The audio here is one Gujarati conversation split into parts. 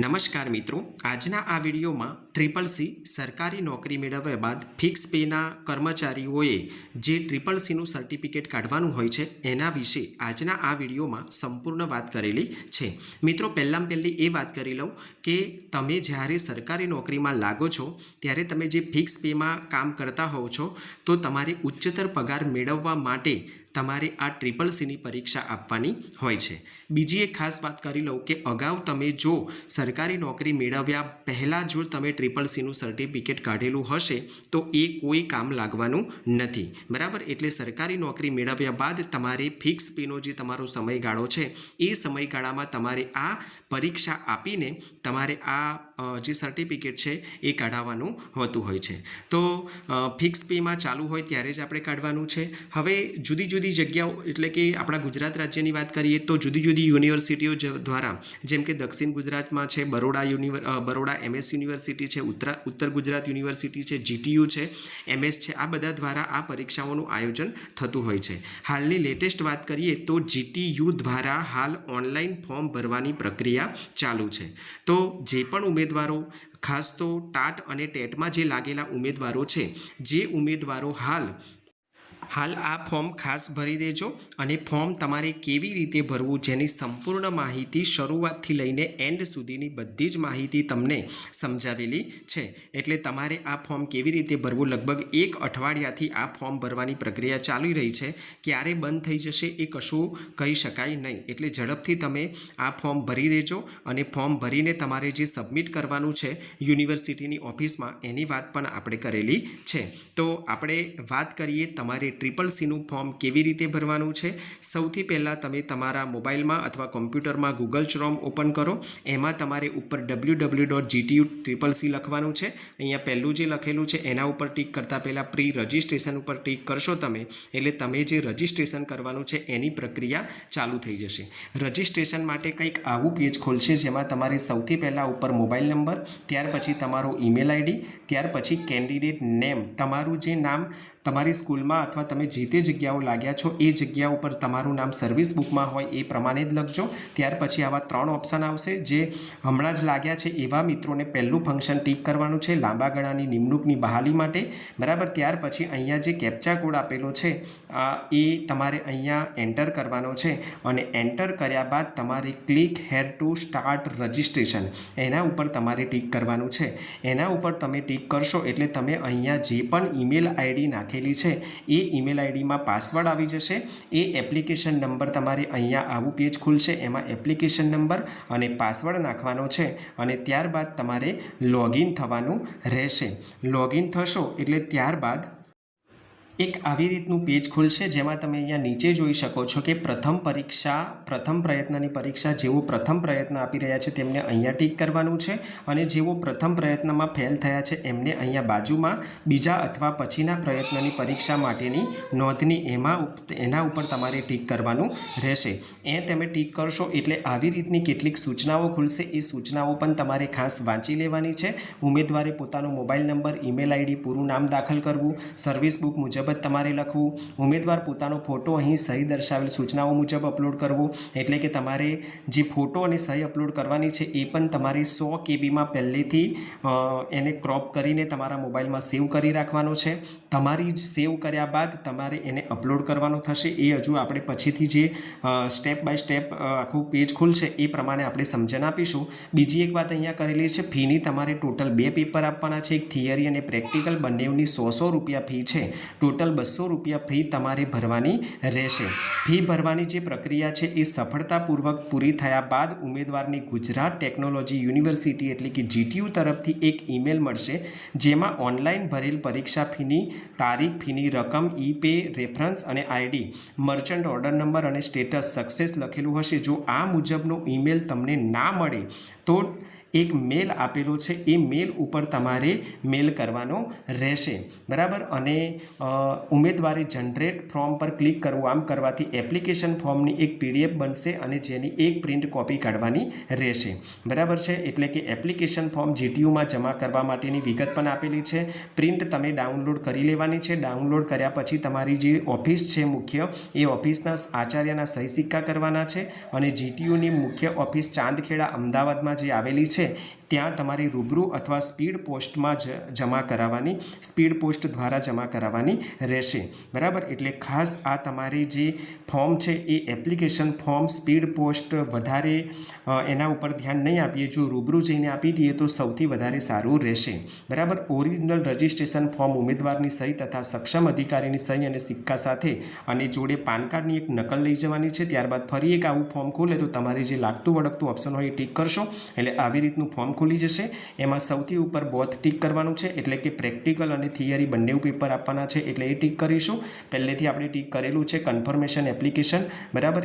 નમસ્કાર મિત્રો. આજના આ વિડીયોમાં ટ્રિપલ સી સરકારી નોકરી મેળવ્યા બાદ ફિક્સ પેના કર્મચારીઓએ જે ટ્રિપલ સીનું સર્ટિફિકેટ કાઢવાનું હોય છે, એના વિશે આજના આ વિડીયોમાં સંપૂર્ણ વાત કરેલી છે. મિત્રો પહેલાં પહેલી એ વાત કરી લઉં કે તમે જ્યારે સરકારી નોકરીમાં લાગો છો, ત્યારે તમે જે ફિક્સ પેમાં કામ કરતા હોવ છો, તો તમારે ઉચ્ચતર પગાર મેળવવા માટે તમારે આ ટ્રિપલ સીની પરીક્ષા આપવાની હોય છે. બીજી એક ખાસ વાત કરી લઉં કે અગાઉ તમે જો સરકારી નોકરી મેળવ્યા પહેલાં જો તમે ટ્રિપલ સીનું સર્ટિફિકેટ કાઢેલું હશે, તો એ કોઈ કામ લાગવાનું નથી. બરાબર? એટલે સરકારી નોકરી મેળવ્યા બાદ તમારે ફિક્સ પીનો જે તમારો સમયગાળો છે, એ સમયગાળામાં તમારે આ પરીક્ષા આપીને તમારે આ જે સર્ટિફિકેટ છે, એ કાઢાવવાનું હોતું હોય છે. તો ફિક્સ પીમાં ચાલુ હોય ત્યારે જ આપણે કાઢવાનું છે. હવે જુદી જુદી જગ્યાઓ, એટલે કે આપણા ગુજરાત રાજ્યની વાત કરીએ તો જુદી જુદી યુનિવર્સિટીઓ દ્વારા, જેમ કે દક્ષિણ ગુજરાતમાં છે, બરોડા યુનિવર બરોડા એમએસ યુનિવર્સિટી છે, ઉત્તરા, ઉત્તર ગુજરાત યુનિવર્સિટી છે, જીટીયુ છે એમએસ છે, આ બધા દ્વારા આ પરીક્ષાઓનું આયોજન થતું હોય છે. હાલની લેટેસ્ટ વાત કરીએ તો જીટીયુ દ્વારા હાલ ઓનલાઈન ફોર્મ ભરવાની પ્રક્રિયા ચાલુ છે. તો જે પણ ઉમેદવારો, ખાસ તો ટાટ અને ટેટમાં જે લાગેલા ઉમેદવારો છે, જે ઉમેદવારો હાલ હાલ આ ફોર્મ ખાસ ભરી દેજો અને ફોર્મ તમારે કેવી રીતે ભરવું જેની સંપૂર્ણ માહિતી શરૂઆતથી લઈને એન્ડ સુધીની બધી જ માહિતી તમને સમજાવેલી છે. એટલે તમારે આ ફોર્મ કેવી રીતે ભરવું? લગભગ એક અઠવાડિયાથી આ ફોર્મ ભરવાની પ્રક્રિયા ચાલી રહી છે. ક્યારે બંધ થઈ જશે એ કશું કહી શકાય નહીં. એટલે ઝડપથી તમે આ ફોર્મ ભરી દેજો અને ફોર્મ ભરીને તમારે જે સબમિટ કરવાનું છે યુનિવર્સિટીની ઓફિસમાં એની વાત પણ આપણે કરેલી છે. તો આપણે વાત કરીએ તમારે ટ્રિપલ સીનું ફોર્મ કેવી રીતે ભરવાનું છે? સૌથી પહેલાં તમે તમારા મોબાઈલમાં અથવા કોમ્પ્યુટરમાં ગૂગલ ક્રોમ ઓપન કરો. એમાં તમારે ઉપર W W dot GTU triple C લખવાનું છે. અહીંયા પહેલું જે લખેલું છે, એના ઉપર ટીક કરતાં પહેલાં પ્રી રજિસ્ટ્રેશન ઉપર ટીક કરશો તમે, એટલે તમે જે રજિસ્ટ્રેશન કરવાનું છે, એની પ્રક્રિયા ચાલુ થઈ જશે. રજિસ્ટ્રેશન માટે કંઈક આવું પેજ ખોલશે જેમાં તમારે સૌથી પહેલાં ઉપર મોબાઈલ નંબર, ત્યાર પછી તમારો ઈમેલ આઈડી ત્યાર પછી કેન્ડિડેટ નેમ તમારું જે નામ તમારી સ્કૂલમાં અથવા તમે જે તે જગ્યાઓ લાગ્યા છો, એ જગ્યા ઉપર તમારું નામ સર્વિસ બુકમાં હોય એ પ્રમાણે જ લખજો. ત્યાર પછી આવા ત્રણ ઓપ્શન આવશે જે હમણાં જ લાગ્યા છે એવા મિત્રોને પહેલું ફંક્શન ટીક કરવાનું છે, લાંબા ગાળાની નિમણૂકની બહાલી માટે. બરાબર, ત્યાર પછી અહીંયા જે કેપ્ચા કોડ આપેલો છે, આ એ તમારે અહીંયા એન્ટર કરવાનો છે અને એન્ટર કર્યા બાદ તમારે click here to start registration એના ઉપર તમારે ટીક કરવાનું છે. એના ઉપર તમે ટીક કરશો એટલે તમે અહીંયા જે પણ ઈમેલ આઈડી નાખેલી છે. એ ઈમેલ આઈડીમાં પાસવર્ડ આવી જશે. એ એપ્લિકેશન નંબર તમારે અહીંયા આવું પેજ ખુલશે. એમાં એપ્લિકેશન નંબર અને પાસવર્ડ નાખવાનો છે અને ત્યારબાદ તમારે લોગિન થવાનું રહેશે. લોગિન થશો એટલે ત્યારબાદ એક આવી રીતનું પેજ ખુલશે જેમાં તમે અહીંયા નીચે જોઈ શકો છો કે પ્રથમ પરીક્ષા, પ્રથમ પ્રયત્નની પરીક્ષા જેઓ પ્રથમ પ્રયત્ન આપી રહ્યા છે તેમને અહીંયા ટીક કરવાનું છે અને જેઓ પ્રથમ પ્રયત્નમાં ફેલ થયા છે એમને અહીંયા બાજુમાં બીજા અથવા પછીના પ્રયત્નની પરીક્ષા માટેની નોંધની એમાં એના ઉપર તમારે ટીક કરવાનું રહેશે. એ તમે ટીક કરશો એટલે આવી રીતની કેટલીક સૂચનાઓ ખુલશે. એ સૂચનાઓ પણ તમારે ખાસ વાંચી લેવાની છે. ઉમેદવારે પોતાનો મોબાઈલ નંબર ઈમેલ આઈડી, પૂરું નામ દાખલ કરવું સર્વિસ બુક મુજબ જ તમારે લખવું, ઉમેદવાર પોતાનો ફોટો અહીં સહી દર્શાવેલ સૂચનાઓ મુજબ અપલોડ કરવો, એટલે કે તમારે જે ફોટો અને સહી અપલોડ કરવાની છે એ પણ તમારે સો કેબીમાં પહેલેથી એને ક્રોપ કરીને તમારા મોબાઈલમાં સેવ કરી રાખવાનો છે. તમારી જ સેવ કર્યા બાદ તમારે એને અપલોડ કરવાનો થશે. એ હજુ આપણે પછીથી જે સ્ટેપ બાય સ્ટેપ આખું પેજ ખુલશે એ પ્રમાણે આપણે સમજણ આપીશું. બીજી એક વાત અહીંયા કરેલી છે, ફીની તમારે ટોટલ બે પેપર આપવાના છે. એક થિયરી અને પ્રેક્ટિકલ બંનેની સો સો રૂપિયા ફી છે. ટોટલ બસો રૂપિયા ફી તમારે ભરવાની રહેશે. ફી ભરવાની જે પ્રક્રિયા છે એ સફળતાપૂર્વક પૂરી થયા બાદ ઉમેદવારની ગુજરાત ટેકનોલોજી યુનિવર્સિટી એટલે કે જીટીયુ તરફથી એક ઈમેલ મળશે, જેમાં ઓનલાઈન ભરેલ પરીક્ષા ફીની તારીખ, ફીની રકમ, ઈ પે, રેફરન્સ અને આઈડી, મર્ચન્ટ ઓર્ડર નંબર અને સ્ટેટસ સક્સેસ લખેલું હશે. જો આ મુજબનો ઈમેલ તમને ના મળે, તો એક મેલ આપેલો છે. એ મેલ ઉપર તમારે મેલ કરવાનો રહેશે. બરાબર? અને ઉમેદવારી જનરેટ ફોર્મ પર ક્લિક કરવું, આમ કરવાથી એપ્લિકેશન ફોર્મની એક પીડીએફ બનશે અને જેની એક પ્રિન્ટ કોપી કાઢવાની રહેશે. બરાબર છે? એટલે કે એપ્લિકેશન ફોર્મ જીટીયુમાં જમા કરવા માટેની વિગત પણ આપેલી છે. પ્રિન્ટ તમે ડાઉનલોડ કરી લેવાની છે. ડાઉનલોડ કર્યા પછી તમારી જે ઓફિસ છે મુખ્ય, એ ઓફિસના આચાર્યના સહી સિક્કા કરવાના છે. અને જીટીયુની મુખ્ય ઓફિસ ચાંદખેડા, અમદાવાદમાં જે આવેલી છે dice, ત્યાં તમારી રૂબરૂ અથવા સ્પીડ પોસ્ટમાં જ જમા કરાવવાની, સ્પીડ પોસ્ટ દ્વારા જમા કરાવવાની રહેશે. બરાબર? એટલે ખાસ આ તમારી જે ફોર્મ છે એ એપ્લિકેશન ફોર્મ, સ્પીડ પોસ્ટ વધારે એના ઉપર ધ્યાન નહીં આપીએ. જો રૂબરૂ જઈને આપી દઈએ તો સૌથી વધારે સારું રહેશે. બરાબર? ઓરિજિનલ રજિસ્ટ્રેશન ફોર્મ ઉમેદવારની સહી તથા સક્ષમ અધિકારીની સહી અને સિક્કા સાથે અને જોડે પાન કાર્ડની એક નકલ લઈ જવાની છે. ત્યારબાદ ફરી એક આવું ફોર્મ ખોલે તો તમારે જે લાગતું વળગતું ઓપ્શન હોય એ ટીક કરશો. એટલે આવી રીતનું ફોર્મ ખુલી જશે. એમાં સૌથી ઉપર બોથ ટીક કરવાનું છે, એટલે કે પ્રેક્ટિકલ અને થિયરી બંને પેપર આપવાના છે, એટલે એ ટીક કરીશું. પહેલેથી આપણે ટીક કરેલું છે કન્ફર્મેશન એપ્લિકેશન બરાબર?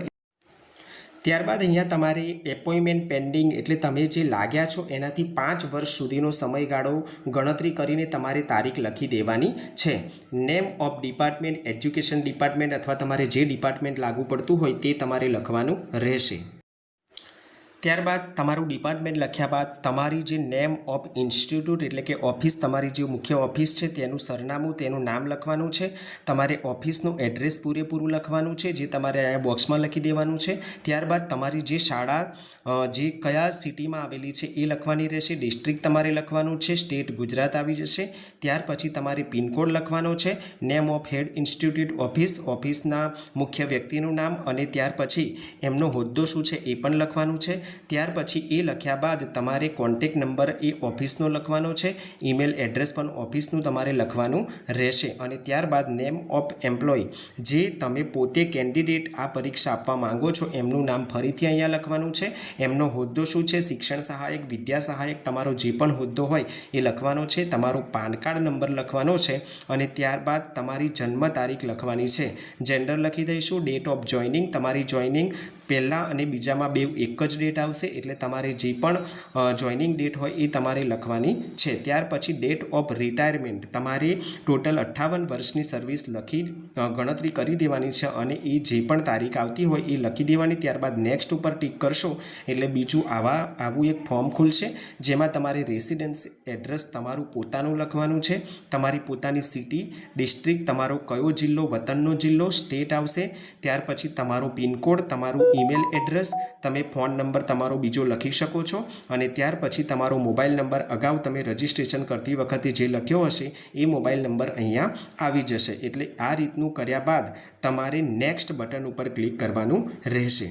ત્યારબાદ અહીંયા તમારે એપોઇન્ટમેન્ટ પેન્ડિંગ એટલે તમે જે લાગ્યા છો, એનાથી પાંચ વર્ષ સુધીનો સમયગાળો ગણતરી કરીને તમારે તારીખ લખી દેવાની છે. Name of department education department અથવા તમારે જે ડિપાર્ટમેન્ટ લાગુ પડતું હોય તે તમારે લખવાનું રહેશે. ત્યારબાદ તમારું ડિપાર્ટમેન્ટ લખ્યા બાદ તમારી જે નેમ ઓફ ઇન્સ્ટિટ્યૂટ એટલે કે ઓફિસ, તમારી જે મુખ્ય ઓફિસ છે તેનું સરનામું, તેનું નામ લખવાનું છે. તમારે ઓફિસનું એડ્રેસ પૂરેપૂરું લખવાનું છે, જે તમારે અહીંયા બોક્સમાં લખી દેવાનું છે. ત્યારબાદ તમારી જે શાળા જે કયા સિટીમાં આવેલી છે એ લખવાની રહેશે. ડિસ્ટ્રિક્ટ તમારે લખવાનું છે, સ્ટેટ ગુજરાત આવી જશે. ત્યાર પછી તમારે પિનકોડ લખવાનો છે, name of head institute office, ઓફિસના મુખ્ય વ્યક્તિનું નામ અને ત્યાર પછી એમનો હોદ્દો શું છે એ પણ લખવાનું છે. ત્યાર પછી એ લખ્યા બાદ તમારે કોન્ટેક નંબર એ ઓફિસનો લખવાનો છે ઈમેલ એડ્રેસ પણ ઓફિસનું તમારે લખવાનું રહેશે અને ત્યારબાદ નેમ ઓફ એમ્પ્લોય જે તમે પોતે કેન્ડિડેટ આ પરીક્ષા આપવા માંગો છો, એમનું નામ ફરીથી અહીંયા લખવાનું છે. એમનો હોદ્દો શું છે, શિક્ષણ સહાયક, વિદ્યા સહાયક, તમારો જે પણ હોદ્દો હોય એ લખવાનો છે, તમારો પાન કાર્ડ નંબર લખવાનો છે અને ત્યારબાદ તમારી જન્મ તારીખ લખવાની છે. જેન્ડર લખી દઈશું ડેટ ઓફ જોઈનિંગ તમારી જોઈનિંગ પહેલાં અને બીજામાં બે એક જ ડેટ આવશે એટલે તમારે જે પણ જોઈનિંગ ડેટ હોય એ તમારે લખવાની છે. ત્યાર પછી ડેટ ઓફ રિટાયરમેન્ટ તમારે ટોટલ અઠ્ઠાવન વર્ષની સર્વિસ લખી ગણતરી કરી દેવાની છે અને એ જે પણ તારીખ આવતી હોય એ લખી દેવાની. ત્યારબાદ નેક્સ્ટ ઉપર ટિક કરશો એટલે બીજું આવા, આવું એક ફોર્મ ખુલશે જેમાં તમારે રેસિડેન્સ એડ્રેસ તમારું પોતાનું લખવાનું છે. તમારી પોતાની સિટી ડિસ્ટ્રિક્ટ તમારો કયો જિલ્લો, વતનનો જિલ્લો સ્ટેટ આવશે. ત્યાર પછી તમારો પિનકોડ તમારું ઈમેલ એડ્રેસ તમે ફોન નંબર તમારો બીજો લખી શકો છો અને ત્યાર પછી તમારો મોબાઈલ નંબર અગાઉ તમે રજિસ્ટ્રેશન કરતી વખતે જે લખ્યો હશે, એ મોબાઈલ નંબર અહીંયા આવી જશે. એટલે આ રીતનું કર્યા બાદ તમારે નેક્સ્ટ બટન ઉપર ક્લિક કરવાનું રહેશે.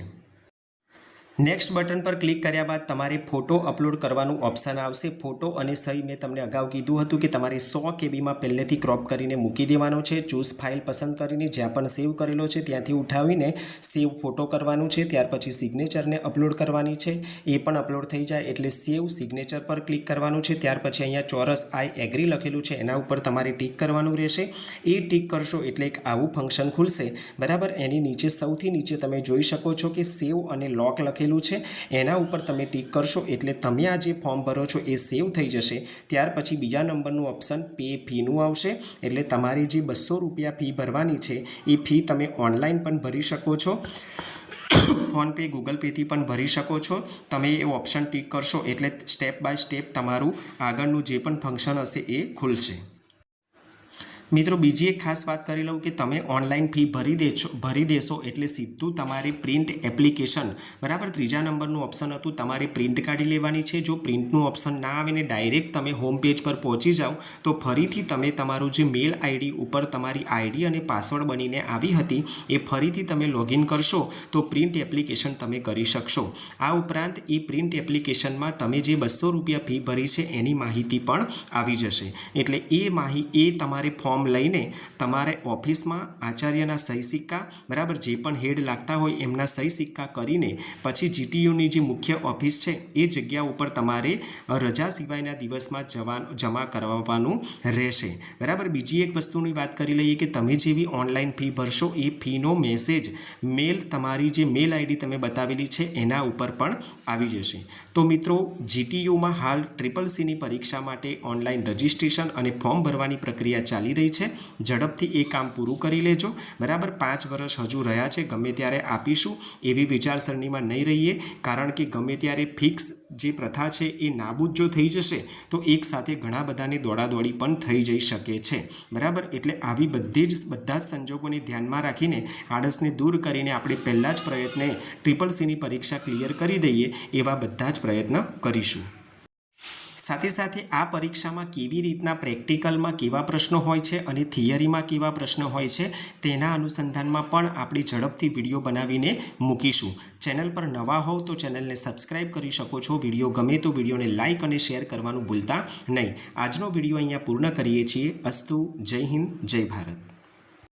નેક્સ્ટ બટન પર ક્લિક કર્યા બાદ તમારે ફોટો અપલોડ કરવાનું ઓપ્શન આવશે. ફોટો અને સહી મેં તમને અગાઉ કીધું હતું કે તમારે સો કેબીમાં પહેલેથી ક્રોપ કરીને મૂકી દેવાનો છે. ચૂઝ ફાઇલ પસંદ કરીને જ્યાં પણ સેવ કરેલો છે ત્યાંથી ઉઠાવીને સેવ ફોટો કરવાનું છે. ત્યાર પછી સિગ્નેચરને અપલોડ કરવાની છે. એ પણ અપલોડ થઈ જાય એટલે સેવ સિગ્નેચર પર ક્લિક કરવાનું છે. ત્યાર પછી અહીંયા ચોરસ આઈ એગ્રી લખેલું છે. એના ઉપર તમારે ટીક કરવાનું રહેશે. એ ટીક કરશો એટલે એક આવું ફંક્શન ખુલશે. બરાબર? એની નીચે સૌથી નીચે તમે જોઈ શકો છો કે સેવ અને લોક લખેલું છે. એના ઉપર તમે ટીક કરશો એટલે તમે આ જે ફોર્મ ભરો છો એ સેવ થઈ જશે. ત્યાર પછી બીજા નંબરનું ઓપ્શન પે ફીનું આવશે. એટલે તમારી જે બસો રૂપિયા ફી ભરવાની છે, એ ફી તમે ઓનલાઈન પણ ભરી શકો છો. ફોનપે, ગૂગલ પેથી પણ ભરી શકો છો. તમે એ ઓપ્શન ટીક કરશો એટલે સ્ટેપ બાય સ્ટેપ તમારું આગળનું જે પણ ફંક્શન હશે એ ખુલશે. મિત્રો, બીજી એક ખાસ વાત કરી લઉં કે તમે ઓનલાઈન ફી ભરી દેશો ભરી દેશો એટલે સીધું તમારી પ્રિન્ટ એપ્લિકેશન, બરાબર? ત્રીજા નંબરનું ઓપ્શન હતું, તમારે પ્રિન્ટ કાઢી લેવાની છે. જો પ્રિન્ટનું ઓપ્શન ના આવે ને ડાયરેક્ટ તમે હોમ પેજ પર પહોંચી જાઓ, તો ફરીથી તમે તમારું જે મેલ આઈડી ઉપર તમારી આઈડી અને પાસવર્ડ બનીને આવી હતી, એ ફરીથી તમે લોગિન કરશો, તો પ્રિન્ટ એપ્લિકેશન તમે કરી શકશો. આ ઉપરાંત એ પ્રિન્ટ એપ્લિકેશનમાં તમે જે બસો રૂપિયા ફી ભરી છે, એની માહિતી પણ આવી જશે. એટલે એ માહિતી એ તમારે ફોર્મ લઈને તમારે ઓફિસમાં આચાર્યના સહી સિક્કા, બરાબર, જે પણ હેડ લાગતા હોય એમના સહી સિક્કા કરીને પછી જીટીયુની જે મુખ્ય ઓફિસ છે, એ જગ્યા ઉપર તમારે રજા સિવાયના દિવસમાં જવા, જમા કરાવવાનું રહેશે. બરાબર, બીજી એક વસ્તુની વાત કરી લઈએ કે તમે જેવી ઓનલાઈન ફી ભરશો, એ ફીનો મેસેજ, મેલ, તમારી જે મેલ આઈડી તમે બતાવેલી છે, એના ઉપર પણ આવી જશે. તો મિત્રો જીટીયુમાં હાલ ટ્રિપલ સીની પરીક્ષા માટે ઓનલાઈન રજિસ્ટ્રેશન અને ફોર્મ ભરવાની પ્રક્રિયા ચાલી રહી રહી છે. ઝડપથી એ કામ પૂરું કરી લેજો. બરાબર? પાંચ વર્ષ હજુ રહ્યા છે. ગમે ત્યારે આપીશું. એવી વિચારસરણીમાં નહીં રહીએ. કારણ કે ગમે ત્યારે ફિક્સ જે પ્રથા છે એ નાબૂદ જો થઈ જશે, તો એક સાથે ઘણા બધાની દોડાદોડી પણ થઈ જઈ શકે છે. બરાબર? એટલે આવી બધી જ બધા જ સંજોગોને ધ્યાનમાં રાખીને આળસને દૂર કરીને આપણે પહેલાં જ પ્રયત્ને ટ્રિપલ સીની પરીક્ષા ક્લિયર કરી દઈએ એવા બધા જ પ્રયત્ન કરીશું. સાથે સાથે આ પરીક્ષામાં કેવી રીતના પ્રેક્ટિકલમાં કેવા પ્રશ્નો હોય છે અને થિયરીમાં કેવા પ્રશ્નો હોય છે તેના અનુસંધાનમાં પણ આપણે ઝડપથી વીડિયો બનાવીને મૂકીશું. ચેનલ પર નવા હોવ તો ચેનલને સબસ્ક્રાઇબ કરી શકો છો. વીડિયો ગમે તો વિડીયોને લાઇક અને શેર કરવાનું ભૂલતા નહીં. આજનો વીડિયો અહીંયા પૂર્ણ કરીએ છીએ. અસ્તુ, જય હિન્દ, જય ભારત.